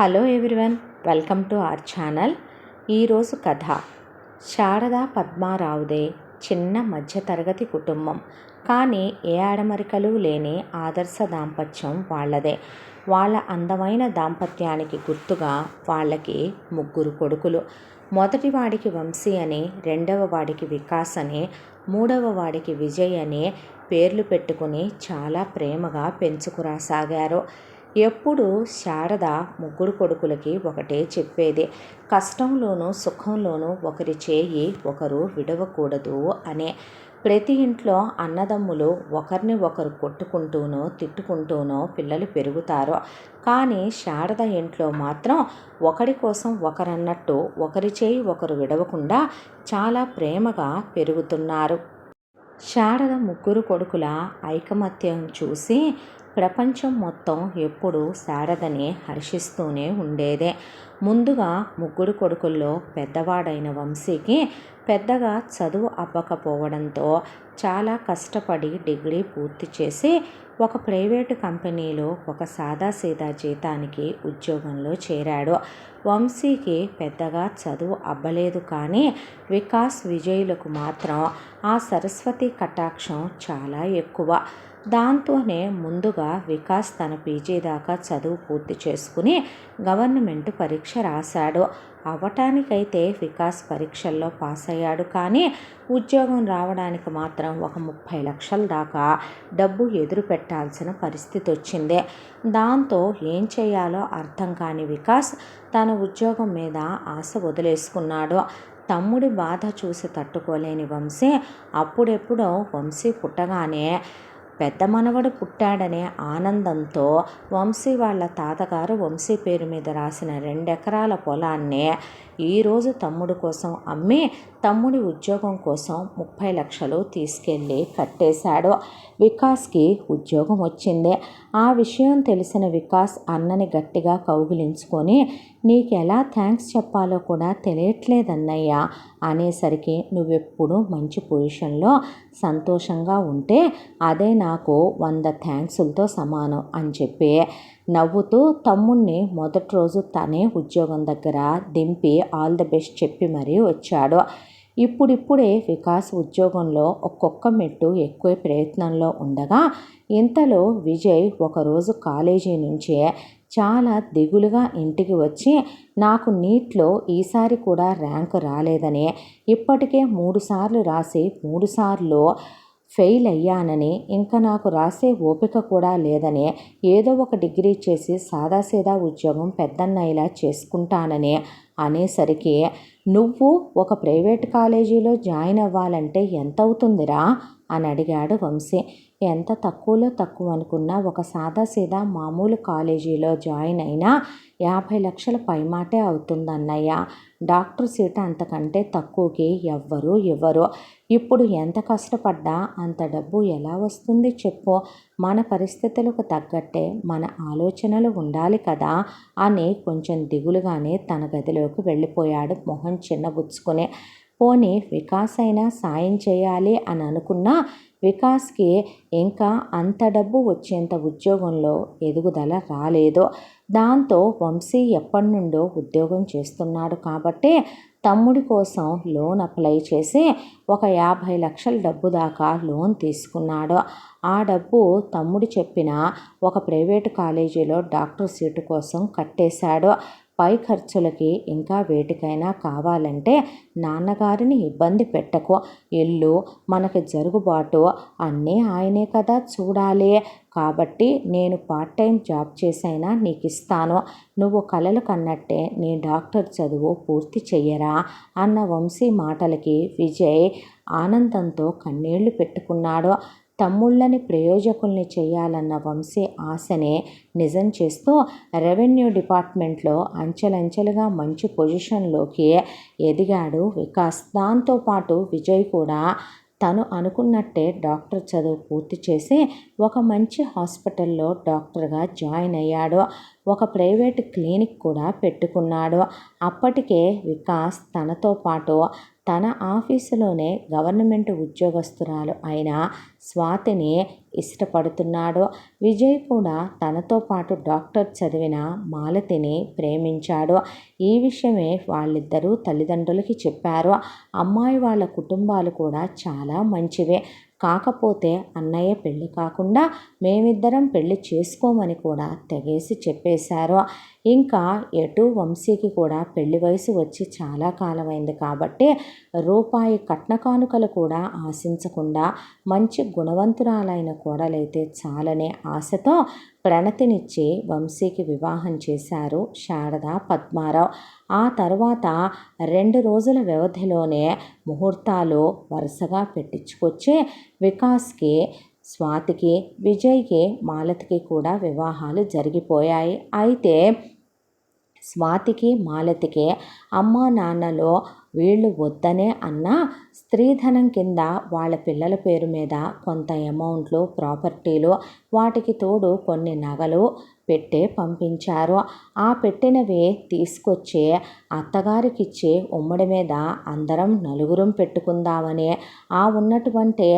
Hello everyone welcome to our channel. ఈరోజు కథ శారదా పద్మారావుదే చిన్న మధ్యతరగతి కుటుంబం. కానీ ఏ ఆడమరికలు లేని ఆదర్శ దాంపత్యం వాళ్ళదే. వాళ్ళ అందమైన దాంపత్యానికి గుర్తుగా వాళ్ళకి ముగ్గురు కొడుకులు. మొదటి వాడికి వంశీ అని రెండవ వాడికి వికాస్ అని మూడవ వాడికి విజయ్ అని పేర్లు పెట్టుకుని చాలా ప్రేమగా పెంచుకురాసాగారు. ఎప్పుడు శారద ముగ్గురు కొడుకులకి ఒకటే చెప్పేది. కష్టంలోనూ సుఖంలోనూ ఒకరి చేయి ఒకరు విడవకూడదు అనే. ప్రతి ఇంట్లో అన్నదమ్ములు ఒకరిని ఒకరు కొట్టుకుంటూనో తిట్టుకుంటూనో పిల్లలు పెరుగుతారు. కానీ శారద ఇంట్లో మాత్రం ఒకరి కోసం ఒకరన్నట్టు ఒకరి చేయి ఒకరు విడవకుండా చాలా ప్రేమగా పెరుగుతున్నారు. శారద ముగ్గురు కొడుకుల ఐకమత్యం చూసి ప్రపంచం మొత్తం ఎప్పుడూ శారదని హర్షిస్తూనే ఉండేదే. ముందుగా ముగ్గురు కొడుకుల్లో పెద్దవాడైన వంశీకి పెద్దగా చదువు అవ్వకపోవడంతో చాలా కష్టపడి డిగ్రీ పూర్తి చేసి ఒక ప్రైవేటు కంపెనీలో ఒక సాదాసీదా జీతానికి ఉద్యోగంలో చేరాడు. వంశీకి పెద్దగా చదువు అవ్వలేదు కానీ వికాస్ విజయులకు మాత్రం ఆ సరస్వతి కటాక్షం చాలా ఎక్కువ. దాంతోనే ముందుగా వికాస్ తన పీజీ దాకా చదువు పూర్తి చేసుకుని గవర్నమెంట్ పరీక్ష రాశాడు. అవటానికైతే వికాస్ పరీక్షల్లో పాస్ అయ్యాడు. కానీ ఉద్యోగం రావడానికి మాత్రం ఒక ముప్పై లక్షల దాకా డబ్బు ఎదురు పెట్టాల్సిన పరిస్థితి వచ్చింది. దాంతో ఏం చేయాలో అర్థం కాని వికాస్ తన ఉద్యోగం మీద ఆశ వదిలేసుకున్నాడు. తమ్ముడి బాధ చూసి తట్టుకోలేని వంశీ అప్పుడెప్పుడో వంశీ పుట్టగానే పెద్ద మనవడు పుట్టాడనే ఆనందంతో వంశీ వాళ్ళ తాతగారు వంశీ పేరు మీద రాసిన రెండెకరాల పొలాన్ని ఈరోజు తమ్ముడు కోసం అమ్మి తమ్ముడి ఉద్యోగం కోసం ముప్పై లక్షలు తీసుకెళ్ళి కట్టేశాడు. వికాస్కి ఉద్యోగం వచ్చింది. ఆ విషయం తెలిసిన వికాస్ అన్నని గట్టిగా కౌగిలించుకొని నీకెలా థ్యాంక్స్ చెప్పాలో కూడా తెలియట్లేదన్నయ్యా అనేసరికి నువ్వెప్పుడు మంచి పొజిషన్లో సంతోషంగా ఉంటే అదే నాకు వంద థ్యాంక్సులతో సమానం అని చెప్పి నవ్వుతూ తమ్ముణ్ణి మొదటి రోజు తనే ఉద్యోగం దగ్గర దింపి ఆల్ ద బెస్ట్ చెప్పి మరీ వచ్చాడు. ఇప్పుడిప్పుడే వికాస్ ఉద్యోగంలో ఒక్కొక్క మెట్టు ఎక్కువ ప్రయత్నంలో ఉండగా ఇంతలో విజయ్ ఒకరోజు కాలేజీ నుంచే చాలా దిగులుగా ఇంటికి వచ్చి నాకు నీట్లో ఈసారి కూడా ర్యాంక్ రాలేదని ఇప్పటికే మూడుసార్లు రాసి మూడుసార్లు ఫెయిల్ అయ్యానని ఇంకా నాకు రాసే ఓపిక కూడా లేదని ఏదో ఒక డిగ్రీ చేసి సాదాసీదా ఉద్యోగం పెద్దన్నయ్యలా చేసుకుంటానని అనేసరికి నువ్వు ఒక ప్రైవేట్ కాలేజీలో జాయిన్ అవ్వాలంటే ఎంత అవుతుందిరా అని అడిగాడు వంశీ. ఎంత తక్కువలో తక్కువ అనుకున్నా ఒక సాదాసీదా మామూలు కాలేజీలో జాయిన్ అయినా యాభై లక్షల పైమాటే అవుతుందన్నయ్య. డాక్టర్ సీట్ అంతకంటే తక్కువకి ఎవ్వరూ ఇవ్వరు. ఇప్పుడు ఎంత కష్టపడ్డా అంత డబ్బు ఎలా వస్తుంది చెప్పు. మన పరిస్థితులకు తగ్గట్టే మన ఆలోచనలు ఉండాలి కదా అని కొంచెం దిగులుగానే తన గదిలోకి వెళ్ళిపోయాడు మొహం చిన్నబుచ్చుకుని పోనీ వికాస్ అయినా సాయం చేయాలి అని అనుకున్నా వికాస్కి ఇంకా అంత డబ్బు వచ్చేంత ఉద్యోగంలో ఎదుగుదల రాలేదు దాంతో వంశీ ఎప్పటి నుండో ఉద్యోగం చేస్తున్నాడు కాబట్టి తమ్ముడి కోసం లోన్ అప్లై చేసి ఒక యాభై లక్షల డబ్బు దాకా లోన్ తీసుకున్నాడు. ఆ డబ్బు తమ్ముడు చెప్పిన ఒక ప్రైవేటు కాలేజీలో డాక్టర్ సీటు కోసం కట్టేశాడు. పై ఖర్చులకి ఇంకా వేటికైనా కావాలంటే నాన్నగారిని ఇబ్బంది పెట్టకు. ఇల్లు మనకి జరుగుబాటు అన్నీ ఆయనే కదా చూడాలి. కాబట్టి నేను పార్ట్ టైం జాబ్ చేసైనా నీకు ఇస్తాను నువ్వు కలలు కన్నట్టే నీ డాక్టర్ చదువు పూర్తి చెయ్యరా అన్న వంశీ మాటలకి విజయ్ ఆనందంతో కన్నీళ్ళు పెట్టుకున్నాడు. తమ్ముళ్ళని ప్రయోజకుల్ని చేయాలన్న వంశీ ఆశనే నిజం చేస్తూ రెవెన్యూ డిపార్ట్మెంట్లో అంచెలంచెలుగా మంచి పొజిషన్లోకి ఎదిగాడు వికాస్. దాంతోపాటు విజయ్ కూడా తను అనుకున్నట్టే డాక్టర్ చదువు పూర్తి చేసి ఒక మంచి హాస్పిటల్లో డాక్టర్గా జాయిన్ అయ్యాడు. ఒక ప్రైవేట్ క్లినిక్ కూడా పెట్టుకున్నాడు. అప్పటికే వికాస్ తనతో పాటు తన ఆఫీసులోనే గవర్నమెంట్ ఉద్యోగస్తురాలు అయిన స్వాతిని ఇష్టపడుతున్నాడు. విజయ్ కూడా తనతో పాటు డాక్టర్ చదివిన మాలతిని ప్రేమించాడు. ఈ విషయమే వాళ్ళిద్దరూ తల్లిదండ్రులకి చెప్పారు. అమ్మాయి వాళ్ళ కుటుంబాలు కూడా చాలా మంచివే. కాకపోతే అన్నయ్య పెళ్ళి కాకుండా మేమిద్దరం పెళ్ళి చేసుకోమని కూడా తెగేసి చెప్పేశారు. ఇంకా ఎటు వంశీకి కూడా పెళ్ళి వయసు వచ్చి చాలా కాలమైంది కాబట్టి రూపాయి కట్న కానుకలు కూడా ఆశించకుండా మంచి గుణవంతురాలైన కోడలైతే చాలనే ఆశతో ప్రణతినిచ్చి వంశీకి వివాహం చేశారు శారద పద్మారావు. ఆ తర్వాత రెండు రోజుల వ్యవధిలోనే ముహూర్తాలు వరుసగా పెట్టించుకొచ్చి వికాస్కి స్వాతికి విజయ్కి మాలతికి కూడా వివాహాలు జరిగిపోయాయి. అయితే స్వాతికి మాలతికి అమ్మా నాన్నలో వీళ్ళు వద్దనే అన్న స్త్రీధనం కింద వాళ్ళ పిల్లల పేరు మీద కొంత అమౌంట్లు ప్రాపర్టీలు వాటికి తోడు కొన్ని నగలు పెట్టే పంపించారు. ఆ పెట్టినవి తీసుకొచ్చి అత్తగారికిచ్చి ఉమ్మడి మీద అందరం నలుగురం పెట్టుకుందామని ఆ ఉన్నటువంటి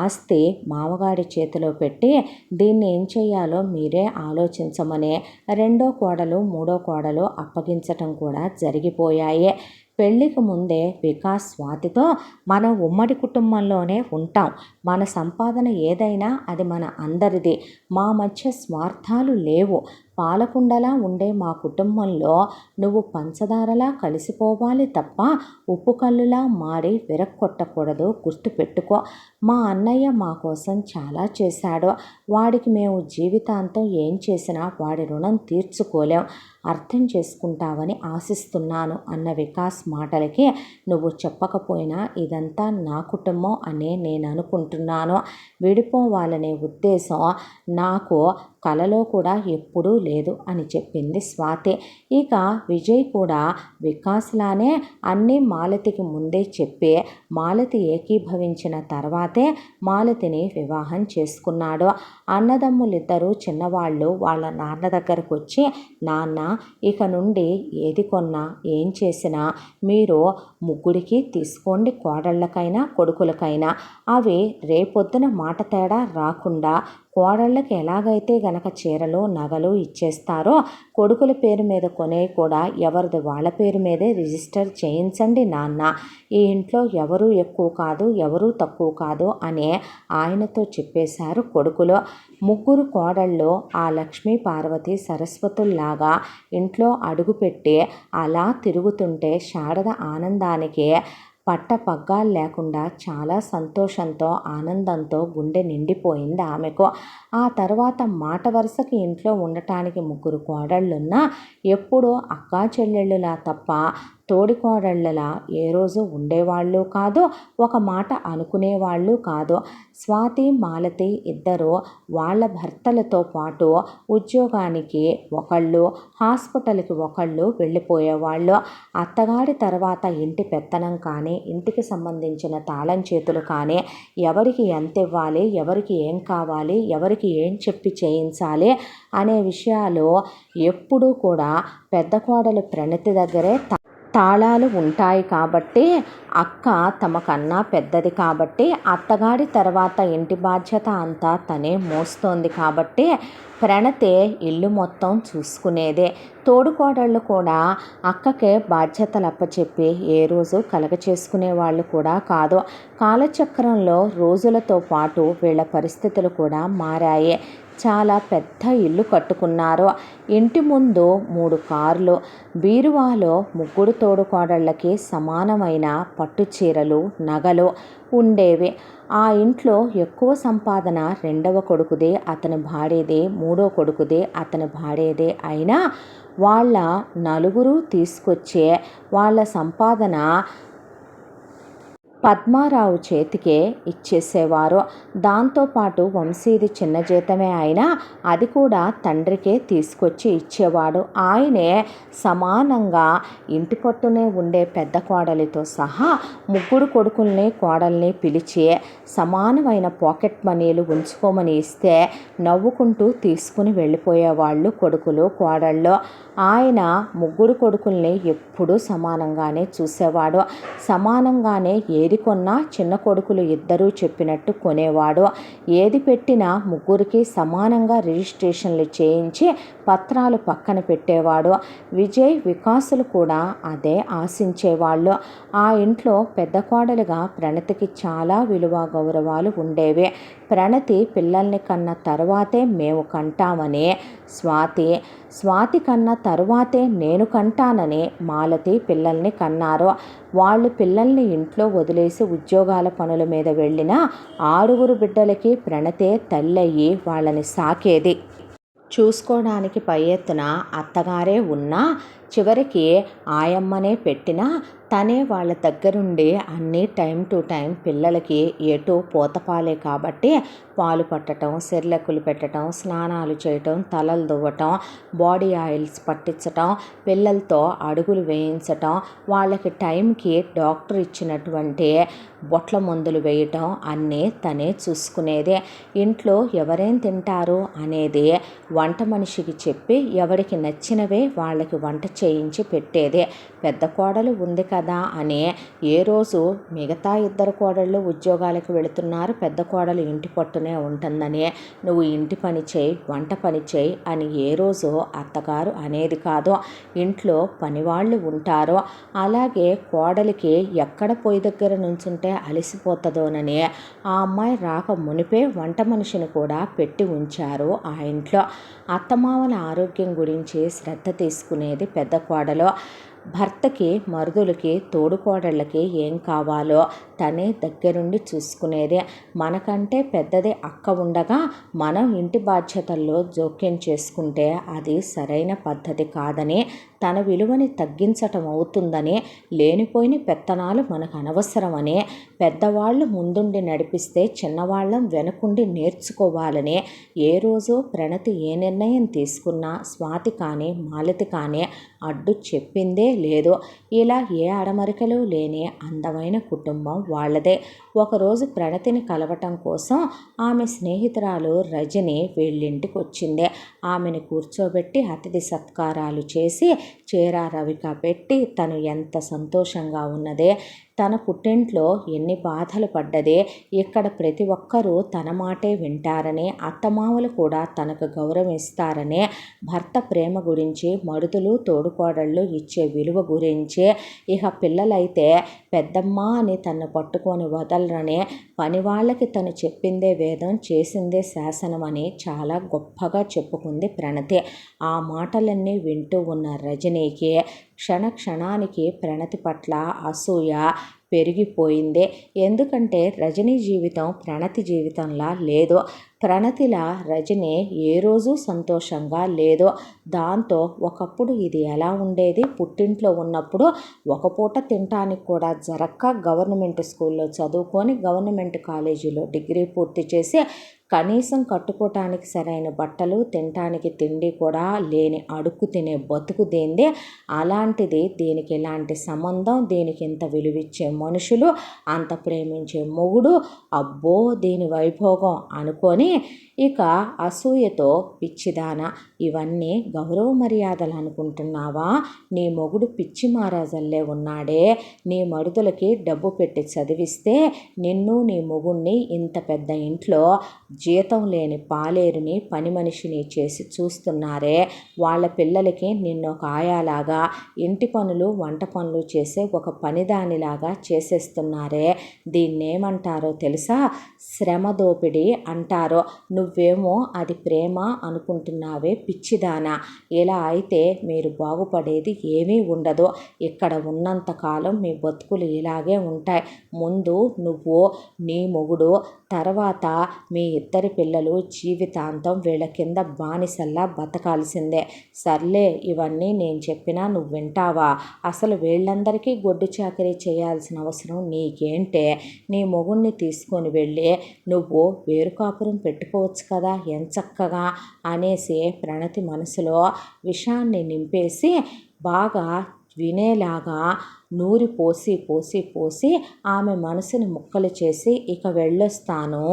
ఆస్తి మామగారి చేతిలో పెట్టి దీన్ని ఏం చేయాలో మీరే ఆలోచించమని రెండో కోడలు మూడో కోడలు అప్పగించటం కూడా జరిగిపోయాయి. పెళ్ళికి ముందే వికాస్ స్వాతితో మన ఉమ్మడి కుటుంబంలోనే ఉంటాం. మన సంపాదన ఏదైనా అది మన అందరిది. మా మధ్య స్వార్థాలు లేవు. పాలకుండలా ఉండే మా కుటుంబంలో నువ్వు పంచదారలా కలిసిపోవాలి తప్ప ఉప్పు కల్లులా మారి విరక్కొట్టకూడదు. గుర్తుపెట్టుకో మా అన్నయ్య మా కోసం చాలా చేశాడు. వాడికి మేము జీవితాంతం ఏం చేసినా వాడి రుణం తీర్చుకోలేం. అర్థం చేసుకుంటావని ఆశిస్తున్నాను అన్న వికాస్ మాటలకి నువ్వు చెప్పకపోయినా ఇదంతా నా కుటుంబం అనే నేను అనుకుంటున్నాను. విడిపోవాలనే ఉద్దేశం నాకు కలలో కూడా ఎప్పుడూ లేదు అని చెప్పింది స్వాతి. ఇక విజయ్ కూడా వికాస్లానే అన్నీ మాలతికి ముందే చెప్పి మాలతి ఏకీభవించిన తర్వాతే మాలతిని వివాహం చేసుకున్నాడు. అన్నదమ్ములిద్దరూ చిన్నవాళ్ళు వాళ్ళ నాన్న దగ్గరకు వచ్చి నాన్న ఇక నుండి ఏది కొన్నా ఏం చేసినా మీరు ముగ్గురికి తీసుకోండి కోడళ్ళకైనా కొడుకులకైనా. అవి రేపొద్దున మాట తేడా రాకుండా కోడళ్ళకి ఎలాగైతే గనక చీరలు నగలు ఇచ్చేస్తారో కొడుకుల పేరు మీద కొనే కూడా ఎవరిది వాళ్ళ పేరు మీదే రిజిస్టర్ చేయించండి నాన్న. ఈ ఇంట్లో ఎవరు ఎక్కువ కాదు ఎవరు తక్కువ కాదు అనే ఆయనతో చెప్పేశారు కొడుకులు. ముగ్గురు కోడళ్ళు ఆ లక్ష్మీ పార్వతి సరస్వతుల్లాగా ఇంట్లో అడుగుపెట్టి అలా తిరుగుతుంటే శారద ఆనందానికి పట్ట పగ్గాలు లేకుండా చాలా సంతోషంతో ఆనందంతో గుండె నిండిపోయింది ఆమెకు. ఆ తర్వాత మాట వరుసకి ఇంట్లో ఉండటానికి ముగ్గురు కోడళ్ళున్నా ఎప్పుడూ అక్కా చెల్లెళ్ళులా తప్ప తోడికోడళ్ళలా ఏ రోజు ఉండేవాళ్ళు కాదు ఒక మాట అనుకునేవాళ్ళు కాదు స్వాతి మాలతి ఇద్దరు వాళ్ళ భర్తలతో పాటు ఉద్యోగానికి ఒకళ్ళు హాస్పిటల్కి ఒకళ్ళు వెళ్ళిపోయేవాళ్ళు. అత్తగారి తర్వాత ఇంటి పెత్తనం కానీ ఇంటికి సంబంధించిన తాళం చేతులు కానీ ఎవరికి ఎంత ఇవ్వాలి ఎవరికి ఏం కావాలి ఎవరికి ఏం చెప్పి చేయించాలి అనే విషయాలు ఎప్పుడూ కూడా పెద్ద కోడలు ప్రణతి దగ్గరే తాళాలు ఉంటాయి కాబట్టి అక్క తమకన్నా పెద్దది కాబట్టి అత్తగారి తర్వాత ఇంటి బాధ్యత అంతా తనే మోస్తోంది కాబట్టి ప్రణతే ఇల్లు మొత్తం చూసుకునేదే. తోడుకోడళ్ళు కూడా అక్కకే బాధ్యతలు అప్పచెప్పి ఏ రోజు కలగ చేసుకునే వాళ్ళు కూడా కాదు. కాలచక్రంలో రోజులతో పాటు వీళ్ళ పరిస్థితులు కూడా మారాయి. చాలా పెద్ద ఇల్లు కట్టుకున్నారు. ఇంటి ముందు మూడు కార్లు బీరువాలో ముగ్గురు తోడుకోడళ్ళకి సమానమైన పట్టు చీరలు నగలు ఉండేవి. ఆ ఇంట్లో ఎక్కువ సంపాదన రెండవ కొడుకుదే అతని భార్యదే మూడో కొడుకుదే అతని భార్యదే అయినా వాళ్ళ నలుగురు తీసుకొచ్చే వాళ్ళ సంపాదన పద్మారావు చేతికే ఇచ్చేసేవారు. దాంతోపాటు వంశీది చిన్న జీతమే అయినా అది కూడా తండ్రికే తీసుకొచ్చి ఇచ్చేవాడు. ఆయనే సమానంగా ఇంటి పట్టునే ఉండే పెద్ద కోడలితో సహా ముగ్గురు కొడుకుల్ని కోడల్ని పిలిచి సమానమైన పాకెట్ మనీలు ఉంచుకోమని ఇస్తే నవ్వుకుంటూ తీసుకుని వెళ్ళిపోయేవాళ్ళు కొడుకులు కోడళ్ళు. ఆయన ముగ్గురు కొడుకుల్ని ఎప్పుడూ సమానంగానే చూసేవాడు. సమానంగానే ఏది కొన్నా చిన్న కొడుకులు ఇద్దరూ చెప్పినట్టు కొనేవాడు. ఏది పెట్టినా ముగ్గురికి సమానంగా రిజిస్ట్రేషన్లు చేయించి పత్రాలు పక్కన పెట్టేవాడు. విజయ్ వికాసులు కూడా అదే ఆశించేవాళ్ళు. ఆ ఇంట్లో పెద్ద కోడలుగా ప్రణతికి చాలా విలువ గౌరవాలు ఉండేవి. ప్రణతి పిల్లల్ని కన్న తర్వాతే మేము కంటామని స్వాతి స్వాతి కన్న తరువాతే నేను కంటానని మాలతి పిల్లల్ని కన్నారు. వాళ్ళు పిల్లల్ని ఇంట్లో వదిలేసి ఉద్యోగాల పనుల మీద వెళ్ళిన ఆరుగురు బిడ్డలకి ప్రణతే తల్లయ్యి వాళ్ళని సాకేది. చూసుకోవడానికి పై ఎత్తున అత్తగారే ఉన్నా చివరికి ఆయమ్మనే పెట్టినా తనే వాళ్ళ దగ్గరుండి అన్నీ టైం టు టైం పిల్లలకి ఎటు పోతపాలే కాబట్టి పాలు పట్టడం సెర్లెక్కులు పెట్టడం స్నానాలు చేయటం తలలు దువ్వటం బాడీ ఆయిల్స్ పట్టించటం పిల్లలతో అడుగులు వేయించటం వాళ్ళకి టైంకి డాక్టర్ ఇచ్చినటువంటి బొట్ల మందులు వేయటం అన్నీ తనే చూసుకునేదే. ఇంట్లో ఎవరేం తింటారు అనేది వంట మనిషికి చెప్పి ఎవరికి నచ్చినవే వాళ్ళకి వంట చేయించి పెట్టేదే. పెద్ద కోడలు ఉంది కదా అని ఏ రోజు మిగతా ఇద్దరు కోడళ్ళు ఉద్యోగాలకు వెళుతున్నారు. పెద్ద కోడలు ఇంటి పట్టునే ఉంటుందని నువ్వు ఇంటి పని చేయి వంట పని చేయి అని ఏ రోజు అత్తగారు అనేది కాదు. ఇంట్లో పనివాళ్ళు ఉంటారో. అలాగే కోడలికి ఎక్కడ పొయ్యి దగ్గర నుంచుంటే అలసిపోతుందోనని ఆ అమ్మాయి రాక మునిపే వంట మనిషిని కూడా పెట్టి ఉంచారు ఆ ఇంట్లో. అత్తమామల ఆరోగ్యం గురించి శ్రద్ధ తీసుకునేది పెద్ద కోడలో భర్తకి మరుదులకి తోడుకోడళ్ళకి ఏం కావాలో తనే దగ్గరుండి చూసుకునేదే. మనకంటే పెద్దది అక్క ఉండగా మనం ఇంటి బాధ్యతల్లో జోక్యం చేసుకుంటే అది సరైన పద్ధతి కాదని తన విలువని తగ్గించటం అవుతుందని లేనిపోయిన పెత్తనాలు మనకు అనవసరమని పెద్దవాళ్ళు ముందుండి నడిపిస్తే చిన్నవాళ్ళం వెనకుండి నేర్చుకోవాలని ఏ రోజు ప్రణతి ఏ నిర్ణయం తీసుకున్నా స్వాతి కానీ మాలతి కానీ అడ్డు చెప్పిందే లేదు. ఇలా ఏ అడమరికలు లేని అందమైన కుటుంబం వాళ్ళదే. ఒకరోజు ప్రణతిని కలవటం కోసం ఆమె స్నేహితురాలు రజని వీళ్ళింటికి వచ్చింది ఆమెను కూర్చోబెట్టి అతిథి సత్కారాలు చేసి చీర రవిక పెట్టి తను ఎంత సంతోషంగా ఉన్నదే తన పుట్టింట్లో ఎన్ని బాధలు పడ్డదే ఇక్కడ ప్రతి ఒక్కరూ తన మాటే వింటారని అత్తమామలు కూడా తనకు గౌరవిస్తారని భర్త ప్రేమ గురించి మడుతులు తోడుకోడళ్ళు ఇచ్చే విలువ గురించి ఇక పిల్లలైతే పెద్దమ్మ అని తను పట్టుకొని వదలరని పని వాళ్ళకి తను చెప్పిందే వేదం చేసిందే శాసనం అని చాలా గొప్పగా చెప్పుకుంది ప్రణతి. ఆ మాటలన్నీ వింటూ ఉన్న రజని క్షణ క్షణానికి ప్రణతి పట్ల అసూయ పెరిగిపోయిందే. ఎందుకంటే రజనీ జీవితం ప్రణతి జీవితంలా లేదు ప్రణతిలా రజని ఏ రోజు సంతోషంగా లేదో దాంతో ఒకప్పుడు ఇది ఎలా ఉండేది? పుట్టింట్లో ఉన్నప్పుడు ఒక పూట తినటానికి కూడా జరక్క గవర్నమెంట్ స్కూల్లో చదువుకొని గవర్నమెంట్ కాలేజీలో డిగ్రీ పూర్తి చేసి కనీసం కట్టుకోవటానికి సరైన బట్టలు తినటానికి తిండి కూడా లేని అడుక్కు తినే బతుకు దేందే? అలాంటిది దీనికి ఎలాంటి సంబంధం? దీనికి ఇంత విలువిచ్చే మనుషులు అంత ప్రేమించే మొగుడు? అబ్బో దీని వైభోగం అనుకొని ఇక అసూయతో పిచ్చిదాన ఇవన్నీ గౌరవ మర్యాదలు అనుకుంటున్నావా? నీ మొగుడు పిచ్చి మహారాజల్లే ఉన్నాడే. నీ మరుదులకి డబ్బు పెట్టి చదివిస్తే నిన్ను నీ మొగుణ్ణి ఇంత పెద్ద ఇంట్లో జీతం లేని పాలేరుని పని మనిషిని చేసి చూస్తున్నారే. వాళ్ళ పిల్లలకి నిన్నొక ఆయాలాగా ఇంటి పనులు వంట పనులు చేసే ఒక పనిదానిలాగా చేసేస్తున్నారే. దీన్నేమంటారో తెలుసా? శ్రమ దోపిడీ అంటారో. నువ్వేమో అది ప్రేమ అనుకుంటున్నావే పిచ్చిదానా. ఇలా అయితే మీరు బాగుపడేది ఏమీ ఉండదు. ఇక్కడ ఉన్నంతకాలం మీ బతుకులు ఇలాగే ఉంటాయి. ముందు నువ్వు నీ మొగుడు తర్వాత మీ ఇద్దరి పిల్లలు జీవితాంతం వీళ్ళ కింద బానిసల్లా బతకాల్సిందే. సర్లే ఇవన్నీ నేను చెప్పినా నువ్వు వింటావా? అసలు వీళ్ళందరికీ గొడ్డు చాకరీ చేయాల్సిన అవసరం నీకేంటే? నీ మొగుణ్ణి తీసుకొని వెళ్ళి నువ్వు వేరు కాపురం పెట్టుకోవచ్చు కదా ఎంచక్కగా అనేసి ప్రణతి మనసులో విషాన్ని నింపేసి బాగా వినేలాగా నూరి పోసి పోసి పోసి ఆమె మనసుని ముక్కలు చేసి ఇక వెళ్ళొస్తాను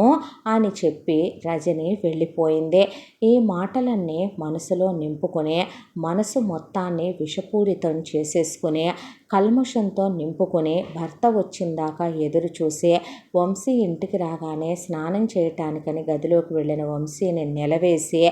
అని చెప్పి రజని వెళ్ళిపోయింది. ఈ మాటలన్నీ మనసులో నింపుకుని మనసు మొత్తాన్ని విషపూరితం చేసేసుకుని కల్మషంతో నింపుకుని భర్త వచ్చిందాకా ఎదురు చూసి వంశీ ఇంటికి రాగానే స్నానం చేయటానికని గదిలోకి వెళ్ళిన వంశీని నిలవేసి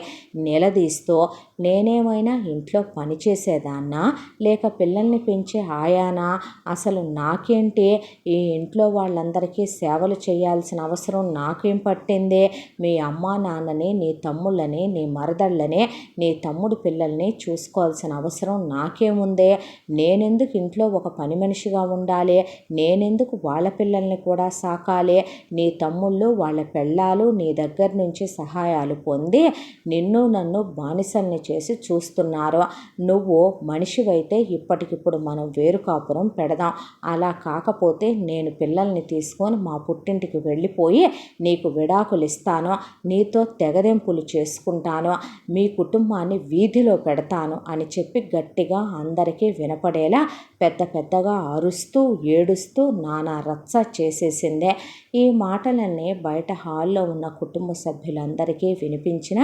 నిలదీస్తూ నేనేమైనా ఇంట్లో పనిచేసేదాన్నా లేక పిల్లల్ని పెంచే ఆయానా? అసలు నాకేంటి ఈ ఇంట్లో వాళ్ళందరికీ సేవలు చేయాల్సిన అవసరం నాకేం పట్టింది? మీ అమ్మా నాన్నని నీ తమ్ముళ్ళని నీ మరదళ్ళని నీ తమ్ముడు పిల్లల్ని చూసుకోవాల్సిన అవసరం నాకేముందే? నేనెందుకు ఇంట్లో ఒక పని మనిషిగా ఉండాలి? నేనెందుకు వాళ్ళ పిల్లల్ని కూడా సాకాలి? నీ తమ్ముళ్ళు వాళ్ళ పెళ్ళాలు నీ దగ్గర నుంచి సహాయాలు పొంది నిన్ను నన్ను బానిసల్ని చేసి చూస్తున్నారు. నువ్వు మనిషివైతే ఇప్పటికిప్పుడు మనం వేరు కాపురం పెడదాం. అలా కాకపోతే నేను పిల్లల్ని తీసుకొని మా పుట్టింటికి వెళ్ళిపోయి నీకు విడాకులు ఇస్తాను నీతో తెగదెంపులు చేసుకుంటాను మీ కుటుంబాన్ని వీధిలో పెడతాను అని చెప్పి గట్టిగా అందరికీ వినపడేలా పెద్ద పెద్దగా అరుస్తూ ఏడుస్తూ నానా రచ్చ చేసేసిందే. ఈ మాటలన్నీ బయట హాల్లో ఉన్న కుటుంబ సభ్యులందరికీ వినిపించిన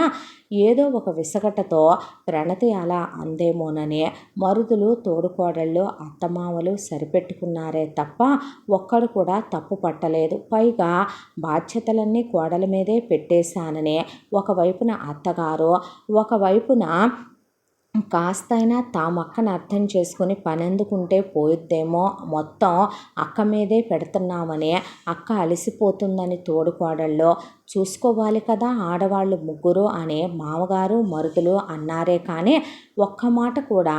ఏదో ఒక విసగటతో ప్రణతి అలా అందేమోనని మరుదులు తోడుకోడళ్ళు అత్తమామలు సరిపెట్టుకున్నారే తప్ప ఒక్కడు కూడా తప్పు పట్టలేదు. పైగా బాధ్యతలన్నీ కోడల మీదే పెట్టేశానని ఒకవైపున అత్తగారు ఒకవైపున కాస్తైనా తామక్కను అర్థం చేసుకుని పనెందుకుంటే పోయిద్దేమో. మొత్తం అక్క మీదే పెడుతున్నామని అక్క అలసిపోతుందని తోడుకోడల్లో చూసుకోవాలి కదా ఆడవాళ్ళు ముగ్గురు అని మామగారు మరుదులు అన్నారే కానీ ఒక్క మాట కూడా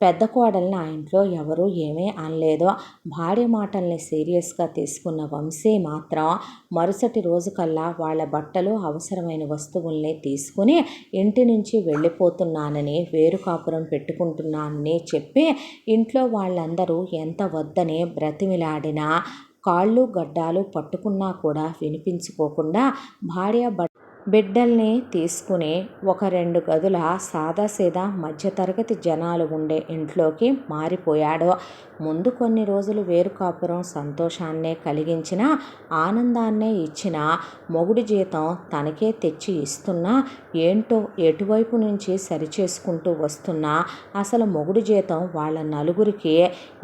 పెద్ద కోడల్ని ఆ ఇంట్లో ఎవరు ఏమీ అనలేదో. భార్య మాటల్ని సీరియస్గా తీసుకున్న వంశీ మాత్రం మరుసటి రోజుకల్లా వాళ్ళ బట్టలు అవసరమైన వస్తువుల్ని తీసుకుని ఇంటి నుంచి వెళ్ళిపోతున్నానని వేరు కాపురం పెట్టుకుంటున్నానని చెప్పి ఇంట్లో వాళ్ళందరూ ఎంత వద్దని బ్రతిమిలాడినా కాళ్ళు గడ్డాలు పట్టుకున్నా కూడా వినిపించుకోకుండా భార్య బిడ్డల్ని తీసుకుని ఒక రెండు గదుల సాదాసీదా మధ్యతరగతి జనాలు ఉండే ఇంట్లోకి మారిపోయాడు. ముందు కొన్ని రోజులు వేరు కాపురం సంతోషాన్నే కలిగించిన ఆనందాన్నే ఇచ్చిన మొగుడి జీతం తనకే తెచ్చి ఇస్తున్నా ఏంటో ఎటువైపు నుంచి సరిచేసుకుంటూ వస్తున్నా అసలు మొగుడి జీతం వాళ్ళ నలుగురికి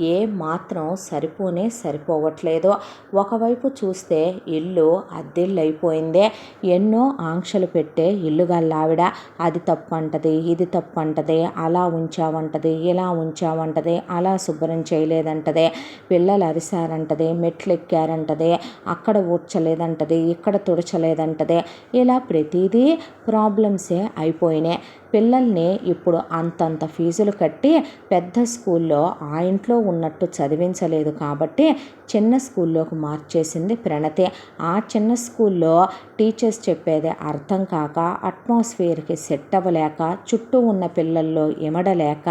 ఏ మాత్రం సరిపోనే సరిపోవట్లేదు. ఒకవైపు చూస్తే ఇల్లు అద్దెల్లైపోయిందే అయిపోయిందే ఎన్నో ఆంక్షలు పెట్టే ఇల్లుగల్లావిడ అది తప్పంటది ఇది తప్పంటది అలా ఉంచావంటది ఇలా ఉంచావంటది అలా శుభ్రం చేయలేదంటది పిల్లలు అరిసారంటది మెట్లు ఎక్కారంటది అక్కడ ఊడ్చలేదంటది ఇక్కడ తుడచలేదంటది ఇలా ప్రతిదీ ప్రాబ్లమ్సే అయిపోయినాయి. పిల్లల్ని ఇప్పుడు అంతంత ఫీజులు కట్టి పెద్ద స్కూల్లో ఆ ఇంట్లో ఉన్నట్టు చదివించలేదు కాబట్టి చిన్న స్కూల్లోకి మార్చేసింది ప్రణతి. ఆ చిన్న స్కూల్లో టీచర్స్ చెప్పేది అర్థం కాక అట్మాస్ఫియర్కి సెట్ అవ్వలేక చుట్టూ ఉన్న పిల్లల్లో ఇమడలేక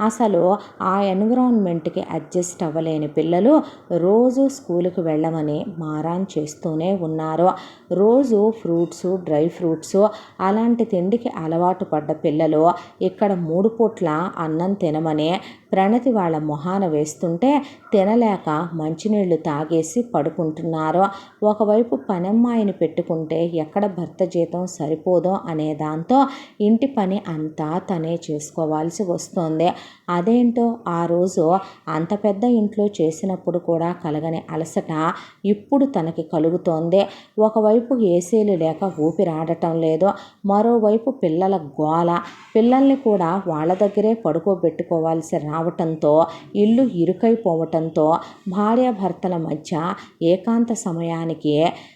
అసలు ఆ ఎన్విరాన్మెంట్కి అడ్జస్ట్ అవ్వలేని పిల్లలు రోజు స్కూల్కి వెళ్ళమని మారాన్ చేస్తూనే ఉన్నారు. రోజు ఫ్రూట్స్ డ్రై ఫ్రూట్స్ అలాంటి తిండికి అలవాటు పడ్డ పిల్లలు ఇక్కడ మూడు పూట్ల అన్నం తినమని ప్రణతి వాళ్ళ మొహాన వేస్తుంటే తినలేక మంచినీళ్ళు తాగేసి పడుకుంటున్నారు. ఒకవైపు పనమ్మాయిని పెట్టుకుంటే ఎక్కడ భర్త జీతం సరిపోదో అనే దాంతో ఇంటి పని అంతా తనే చేసుకోవాల్సి వస్తుంది. అదేంటో ఆ రోజు అంత పెద్ద ఇంట్లో చేసినప్పుడు కూడా కలగని అలసట ఇప్పుడు తనకి కలుగుతోంది. ఒకవైపు ఏసీలు లేక ఊపిరాడటం లేదు. మరోవైపు పిల్లల గోల. పిల్లల్ని కూడా వాళ్ళ దగ్గరే పడుకోబెట్టుకోవాల్సి రా రావటంతో ఇల్లు ఇరుకైపోవటంతో భార్యాభర్తల మధ్య ఏకాంత సమయానికి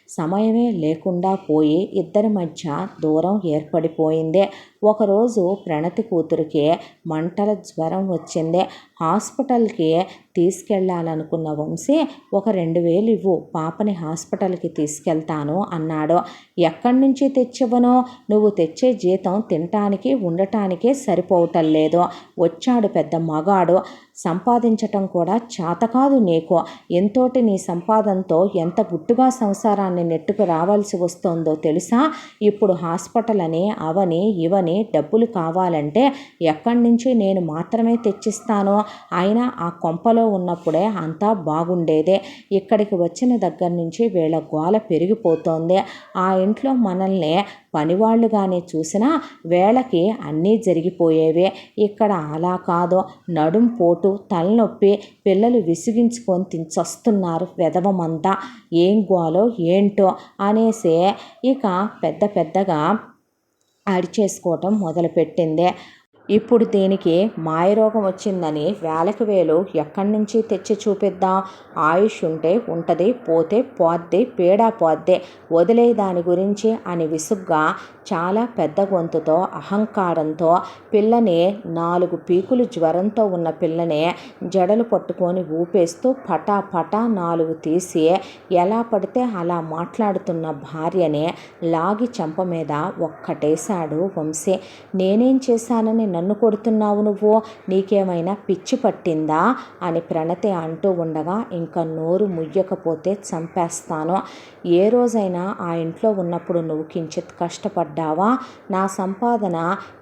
సమయమే లేకుండా పోయి ఇద్దరి మధ్య దూరం ఏర్పడిపోయింది. ఒకరోజు ప్రణతి కూతురికి మంటల జ్వరం వచ్చింది. హాస్పిటల్కి తీసుకెళ్ళాలనుకున్న వంశీ ఒక రెండు వేలు ఇవ్వు పాపని హాస్పిటల్కి తీసుకెళ్తాను అన్నాడు. ఎక్కడి నుంచి తెచ్చివ్వను? నువ్వు తెచ్చే జీతం తినటానికి ఉండటానికే సరిపోవటం లేదు వచ్చాడు పెద్ద మగాడు. సంపాదించటం కూడా చాతకాదు నీకు. ఎంతోటి నీ సంపాదనతో ఎంత గుట్టుగా సంసారాన్ని నెట్టుకు రావాల్సి వస్తుందో తెలుసా? ఇప్పుడు హాస్పిటల్ అని అవని ఇవని డబ్బులు కావాలంటే ఎక్కడి నుంచి నేను మాత్రమే తెచ్చిస్తాను? అయినా ఆ కొంపలో ఉన్నప్పుడే అంతా బాగుండేదే. ఇక్కడికి వచ్చిన దగ్గర నుంచి వీళ్ళ గోల పెరిగిపోతోంది. ఆ ఇంట్లో మనల్ని పనివాళ్ళుగానే చూసినా వేళకి అన్నీ జరిగిపోయేవే. ఇక్కడ అలా కాదు నడుం పోటు తలనొప్పి పిల్లలు విసిగించుకొని తించొస్తున్నారు వెధవమంతా. ఏం గోలో ఏంటో అనేసి ఇక పెద్ద పెద్దగా అడిచేసుకోవటం మొదలుపెట్టింది. ఇప్పుడు దీనికి మాయరోగం వచ్చిందని వేలకు వేలు ఎక్కడి నుంచి తెచ్చి చూపిద్దాం? ఆయుష్ ఉంటే ఉంటుంది పోతే పోద్ది పీడా పోద్ది వదిలే దాని గురించి అని విసుగ్గా చాలా పెద్ద గొంతుతో అహంకారంతో పిల్లని నాలుగు పీకులు జ్వరంతో ఉన్న పిల్లని జడలు పట్టుకొని ఊపేస్తూ పటా పటా నాలుగు తీసి ఎలా పడితే అలా మాట్లాడుతున్న భార్యని లాగి చెంప మీద ఒక్కటేశాడు వంశీ. నేనేం చేశానని నన్ను కొడుతున్నావు నువ్వు? నీకేమైనా పిచ్చి పట్టిందా? అని ప్రణతి అంటూ ఉండగా ఇంకా నోరు ముయ్యకపోతే చంపేస్తాను. ఏ రోజైనా ఆ ఇంట్లో ఉన్నప్పుడు నువ్వు కించిత్ కష్టపడ్డావా? నా సంపాదన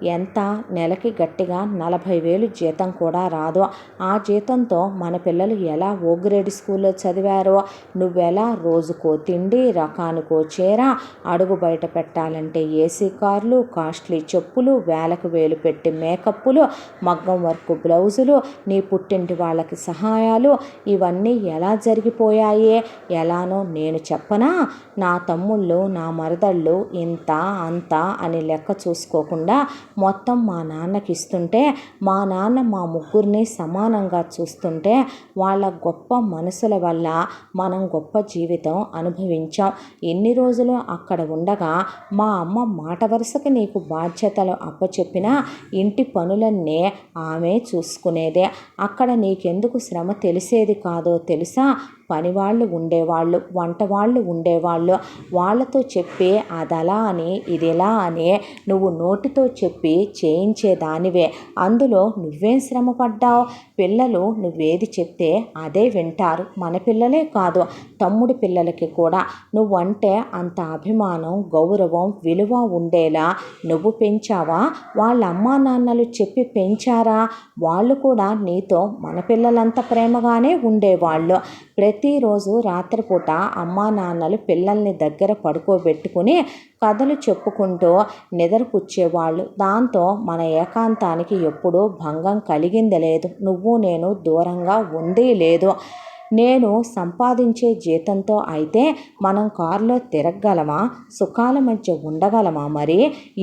ఎంత? నెలకి గట్టిగా నలభై వేలు జీతం కూడా రాదు. ఆ జీతంతో మన పిల్లలు ఎలా ఓ గ్రేడ్ స్కూల్లో చదివారో? నువ్వెలా రోజుకో తిండి రకానికో చీర అడుగు బయట పెట్టాలంటే ఏసీ కార్లు కాస్ట్లీ చెప్పులు వేలకు వేలు పెట్టి మేకప్పులు మగ్గం వర్క్ బ్లౌజులు నీ పుట్టింటి వాళ్ళకి సహాయాలు ఇవన్నీ ఎలా జరిగిపోయాయే? ఎలానో నేను చెప్పనా? నా తమ్ముళ్ళు నా మరదళ్ళు ఇంత అంత అని లెక్క చూసుకోకుండా మొత్తం మా నాన్నకి ఇస్తుంటే మా నాన్న మా ముగ్గురిని సమానంగా చూస్తుంటే వాళ్ళ గొప్ప మనసుల వల్ల మనం గొప్ప జీవితం అనుభవించాం. ఎన్ని రోజులు అక్కడ ఉండగా మా అమ్మ మాట వరుసకి నీకు బాధ్యతలు అప్పచెప్పినా ఇంటి పనులన్నీ ఆమె చూసుకునేదే. అక్కడ నీకెందుకు శ్రమ తెలిసేది కాదో తెలుసా? పనివాళ్ళు ఉండేవాళ్ళు వంట వాళ్ళు ఉండేవాళ్ళు. వాళ్ళతో చెప్పి అదలా అని ఇదిలా అని నువ్వు నోటితో చెప్పి చేయించేదానివే. అందులో నువ్వేం శ్రమ పడ్డావు పిల్లలు నువ్వేది చెప్తే అదే వింటారు. మన పిల్లలే కాదు తమ్ముడి పిల్లలకి కూడా. నువ్వంటే అంత అభిమానం గౌరవం విలువ ఉండేలా నువ్వు పెంచావా? వాళ్ళ అమ్మా నాన్నలు చెప్పి పెంచారా? వాళ్ళు కూడా నీతో మన పిల్లలంత ప్రేమగానే ఉండేవాళ్ళు. ప్రతిరోజు రాత్రిపూట అమ్మా నాన్నలు పిల్లల్ని దగ్గర పడుకోబెట్టుకుని కథలు చెప్పుకుంటూ నిద్రపుచ్చేవాళ్ళు. దాంతో మన ఏకాంతానికి ఎప్పుడూ భంగం కలిగింది లేదు. నువ్వు నేను దూరంగా ఉంది లేదు. నేను సంపాదించే జీతంతో అయితే మనం కారులో తిరగగలమా? సుఖాల మధ్య ఉండగలమా మరి?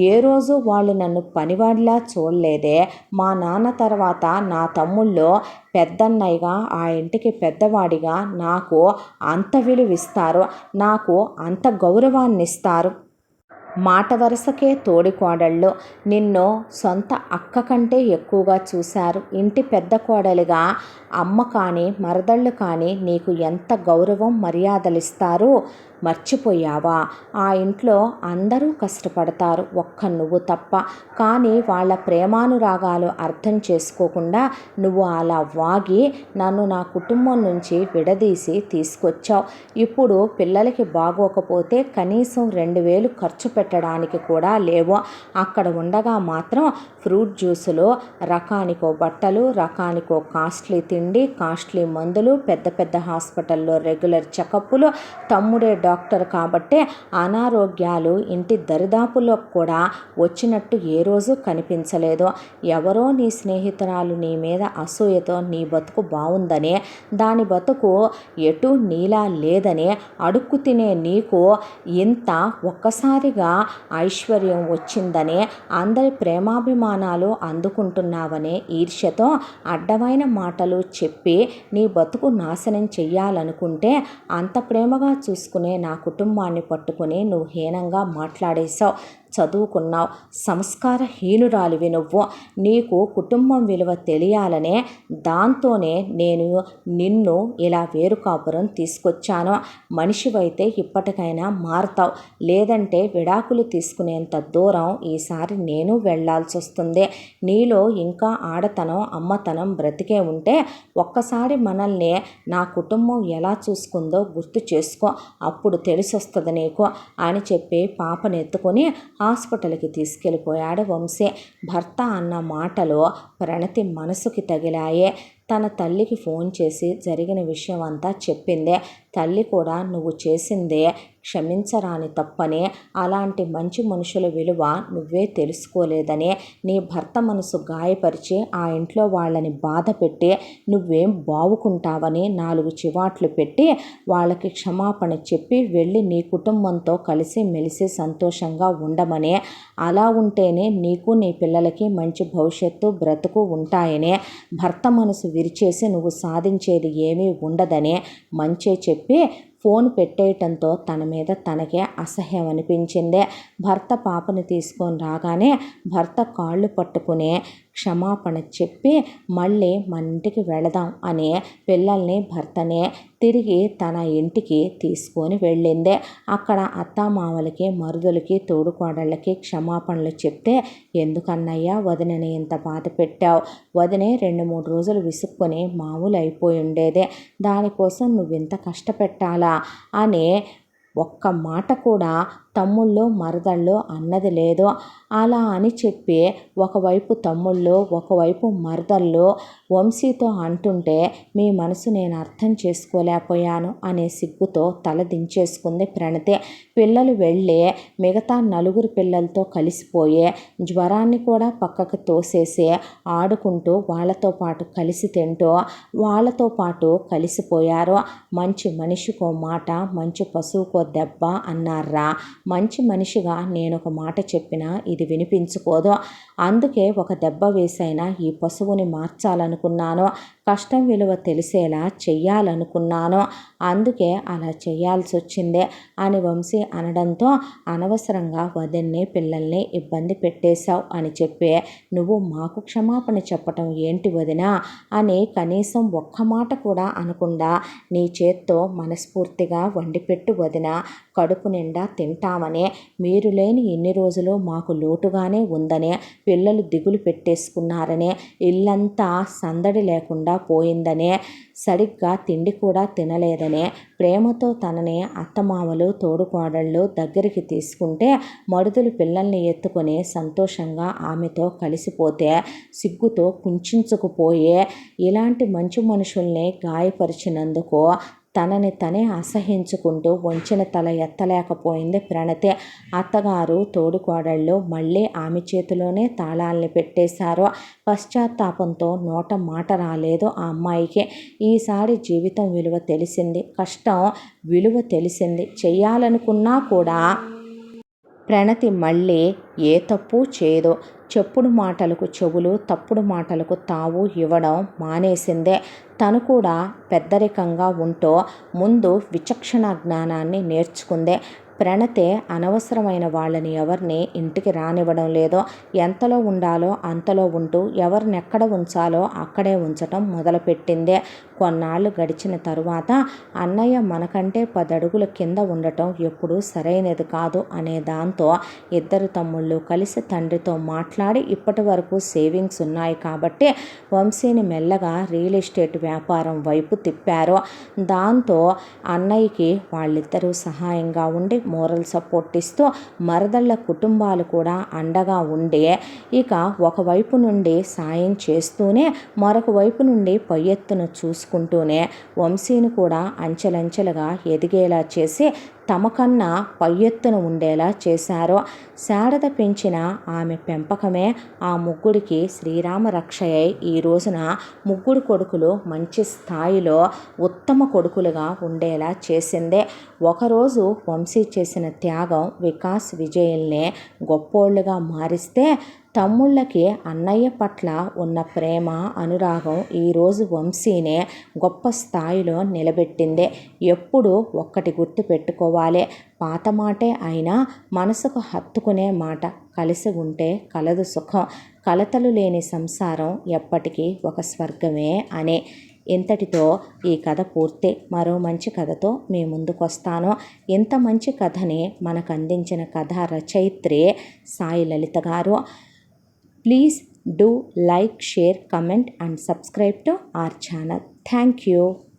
ఏ రోజు వాళ్ళు నన్ను పనివాడిలా చూడలేదే? మా నాన్న తర్వాత నా తమ్ముళ్ళు పెద్దన్నయ్యగా ఆ ఇంటికి పెద్దవాడిగా నాకు అంత విలువిస్తారు నాకు అంత గౌరవాన్ని ఇస్తారు మాట వరుసకే తోడికోడళ్ళు. నిన్ను సొంత అక్క కంటే ఎక్కువగా చూశారు. ఇంటి పెద్ద కోడలిగా అమ్మ కానీ మరదళ్ళు కానీ నీకు ఎంత గౌరవం మర్యాదలిస్తారు? మర్చిపోయావా? ఆ ఇంట్లో అందరూ కష్టపడతారు ఒక్క నువ్వు తప్ప. కానీ వాళ్ళ ప్రేమానురాగాలు అర్థం చేసుకోకుండా నువ్వు అలా వాగి నన్ను నా కుటుంబం నుంచి విడదీసి తీసుకొచ్చావు. ఇప్పుడు పిల్లలకి బాగోకపోతే కనీసం రెండు వేలు ఖర్చు పెట్టడానికి కూడా లేవు. అక్కడ ఉండగా మాత్రం ఫ్రూట్ జ్యూసులో రకానికో బట్టలు రకానికో కాస్ట్లీ తిండి కాస్ట్లీ మందులు పెద్ద పెద్ద హాస్పిటల్లో రెగ్యులర్ చెకప్పులు తమ్ముడే డాక్టర్ డాక్టర్ కాబట్టి అనారోగ్యాలు ఇంటి దరిదాపులో కూడా వచ్చినట్టు ఏ రోజు కనిపించలేదు. ఎవరో నీ స్నేహితురాలు నీ మీద అసూయతో నీ బతుకు బాగుందని దాని బతుకు ఎటు నీలా లేదని అడుక్కు తినే నీకు ఇంత ఒక్కసారిగా ఐశ్వర్యం వచ్చిందని అందరి ప్రేమాభిమానాలు అందుకుంటున్నావనే ఈర్ష్యతో అడ్డమైన మాటలు చెప్పి నీ బతుకు నాశనం చెయ్యాలనుకుంటే అంత ప్రేమగా చూసుకునే నా కుటుంబాన్ని పట్టుకుని నువ్వు హీనంగా మాట్లాడేశావు. చదువుకున్నావు. సంస్కారహీనురాలివి నువ్వు. నీకు కుటుంబం విలువ తెలియాలనే దాంతోనే నేను నిన్ను ఇలా వేరు కాపురం తీసుకొచ్చాను. మనిషివైతే ఇప్పటికైనా మారుతావు. లేదంటే విడాకులు తీసుకునేంత దూరం ఈసారి నేను వెళ్ళాల్సి వస్తుంది నీలో ఇంకా ఆడతనం అమ్మతనం బ్రతికే ఉంటే ఒక్కసారి మనల్ని నా కుటుంబం ఎలా చూసుకుందో గుర్తు చేసుకో. అప్పుడు తెలిసొస్తుంది నీకు అని చెప్పి పాపను ఎత్తుకొని హాస్పిటల్కి తీసుకెళ్ళిపోయాడు వంశీ. భర్త అన్న మాటలు ప్రణతి మనసుకి తగిలాయే. తన తల్లికి ఫోన్ చేసి జరిగిన విషయం అంతా చెప్పిందే. తల్లి కూడా నువ్వు చేసిందే క్షమించరాని తప్పని. అలాంటి మంచి మనుషుల విలువ నువ్వే తెలుసుకోలేదని. నీ భర్త మనసు గాయపరిచి ఆ ఇంట్లో వాళ్ళని బాధ పెట్టి నువ్వేం బావుకుంటావని నాలుగు చివాట్లు పెట్టి వాళ్ళకి క్షమాపణ చెప్పి వెళ్ళి నీ కుటుంబంతో కలిసి మెలిసి సంతోషంగా ఉండమని. అలా ఉంటేనే నీకు నీ పిల్లలకి మంచి భవిష్యత్తు బ్రతుకు ఉంటాయని. భర్త మనసు విరిచేసి నువ్వు సాధించేది ఏమీ ఉండదని. మంచే చెప్పి ఫోన్ పెట్టేయటంతో తన మీద తనకే అసహ్యం అనిపించిందే. భర్త పాపని తీసుకొని రాగానే భర్త కాళ్ళు పట్టుకుని క్షమాపణ చెప్పి మళ్ళీ మన ఇంటికి వెళదాం అని పిల్లల్ని భర్తనే తిరిగి తన ఇంటికి తీసుకొని వెళ్ళిందే. అక్కడ అత్తామామలకి మరుదులకి తోడుకోడళ్ళకి క్షమాపణలు చెప్తే ఎందుకన్నయ్యా వదినని ఇంత బాధ పెట్టావు? వదినే రెండు మూడు రోజులు విసుక్కొని మామూలు అయిపోయి ఉండేదే. దానికోసం నువ్వు ఇంత కష్టపెట్టాలా? అని ఒక్క మాట కూడా తమ్ముళ్ళు మరదళ్ళు అన్నది లేదు. అలా అని చెప్పి ఒకవైపు తమ్ముళ్ళు ఒకవైపు మరదళ్ళు వంశీతో అంటుంటే మీ మనసు నేను అర్థం చేసుకోలేకపోయాను అనే సిగ్గుతో తల దించేసుకుంది ప్రణతి. పిల్లలు వెళ్ళి మిగతా నలుగురు పిల్లలతో కలిసిపోయే జ్వరాన్ని కూడా పక్కకు తోసేసి ఆడుకుంటూ వాళ్ళతో పాటు కలిసి తింటూ వాళ్ళతో పాటు కలిసిపోయారు. మంచి మనిషికో మాట మంచి పశువుకో దెబ్బ అన్నారా. మంచి మనిషిగా నేను ఒక మాట చెప్పినా ఇది వినిపించుకోదు. అందుకే ఒక దెబ్బ వేసైనా ఈ పశువుని మార్చాలనుకున్నాను కష్టం విలువ తెలిసేలా చెయ్యాలనుకున్నాను అందుకే అలా చేయాల్సి వచ్చిందే అని వంశీ అనడంతో అనవసరంగా వదిన్ని పిల్లల్ని ఇబ్బంది పెట్టేశావు అని చెప్పే నువ్వు మాకు క్షమాపణ చెప్పటం ఏంటి వదినా అని కనీసం ఒక్క మాట కూడా అనకుండా నీ చేత్తో మనస్ఫూర్తిగా వండిపెట్టు వదిన కడుపు నిండా తింటామనే మీరు లేని ఎన్ని రోజులు మాకు లోటుగానే ఉందనే పిల్లలు దిగులు పెట్టేసుకున్నారనే ఇల్లంతా సందడి లేకుండా పోయిందనే సరిగ్గా తిండి కూడా తినలేదనే ప్రేమతో తనని అత్తమామలు తోడుకోడళ్ళు దగ్గరికి తీసుకుంటే మరుదులు పిల్లల్ని ఎత్తుకొని సంతోషంగా ఆమెతో కలిసిపోతే సిగ్గుతో కుంచుకుపోయే ఇలాంటి మంచి మనుషుల్ని గాయపరిచినందుకు తనని తనే అసహించుకుంటూ వంచిన తల ఎత్తలేకపోయింది ప్రణతి. అత్తగారు తోడుకోడళ్ళు మళ్ళీ ఆమె చేతిలోనే తాళాల్ని పెట్టేశారు. పశ్చాత్తాపంతో నోట మాట రాలేదు ఆ అమ్మాయికి. ఈసారి జీవితం విలువ తెలిసింది కష్టం విలువ తెలిసింది. చెయ్యాలనుకున్నా కూడా ప్రణతి మళ్ళీ ఏ తప్పు చేయదు. చెప్పుడు మాటలకు చెవులు తప్పుడు మాటలకు తావు ఇవ్వడం మానేసిందే. తను కూడా పెద్దరికంగా ఉంటూ ముందు విచక్షణ జ్ఞానాన్ని నేర్చుకుందే. ప్రణతే అనవసరమైన వాళ్ళని ఎవరిని ఇంటికి రానివ్వడం లేదో ఎంతలో ఉండాలో అంతలో ఉంటూ ఎవరినెక్కడ ఉంచాలో అక్కడే ఉంచటం మొదలుపెట్టిందే. కొన్నాళ్ళు గడిచిన తరువాత అన్నయ్య మనకంటే పదడుగుల కింద ఉండటం ఎప్పుడూ సరైనది కాదు అనే దాంతో ఇద్దరు తమ్ముళ్ళు కలిసి తండ్రితో మాట్లాడి ఇప్పటి వరకు సేవింగ్స్ ఉన్నాయి కాబట్టి వంశీని మెల్లగా రియల్ ఎస్టేట్ వ్యాపారం వైపు తిప్పారు. దాంతో అన్నయ్యకి వాళ్ళిద్దరూ సహాయంగా ఉండి మోరల్ సపోర్ట్ ఇస్తూ మరదళ్ళ కుటుంబాలు కూడా అండగా ఉండే ఇక ఒకవైపు నుండి సాయం చేస్తూనే మరొక వైపు నుండి పై చూసుకుంటూనే వంశీని కూడా అంచెలంచెలుగా ఎదిగేలా చేసి తమకన్నా పై ఎత్తున ఉండేలా చేశారు. శారద పెంచిన ఆమె పెంపకమే ఆ ముగ్గురికి శ్రీరామ రక్షయ్య ఈ రోజున ముగ్గురు కొడుకులు మంచి స్థాయిలో ఉత్తమ కొడుకులుగా ఉండేలా చేసిందే. ఒకరోజు వంశీ చేసిన త్యాగం వికాస్ విజయల్నే గొప్పోళ్ళుగా మారిస్తే తమ్ముళ్ళకి అన్నయ్య పట్ల ఉన్న ప్రేమ అనురాగం ఈరోజు వంశీనే గొప్ప స్థాయిలో నిలబెట్టింది. ఎప్పుడు ఒక్కటి గుర్తు పెట్టుకోవాలి. పాత మాటే అయినా మనసుకు హత్తుకునే మాట. కలిసి ఉంటే కలదు సుఖం. కలతలు లేని సంసారం ఎప్పటికీ ఒక స్వర్గమే అనే. ఇంతటితో ఈ కథ పూర్తి. మరో మంచి కథతో మీ ముందుకు వస్తాను ఇంత మంచి కథని మనకు అందించిన కథ రచయిత్రి సాయి లలిత గారు. Please do like, share, comment and subscribe to our channel. Thank you.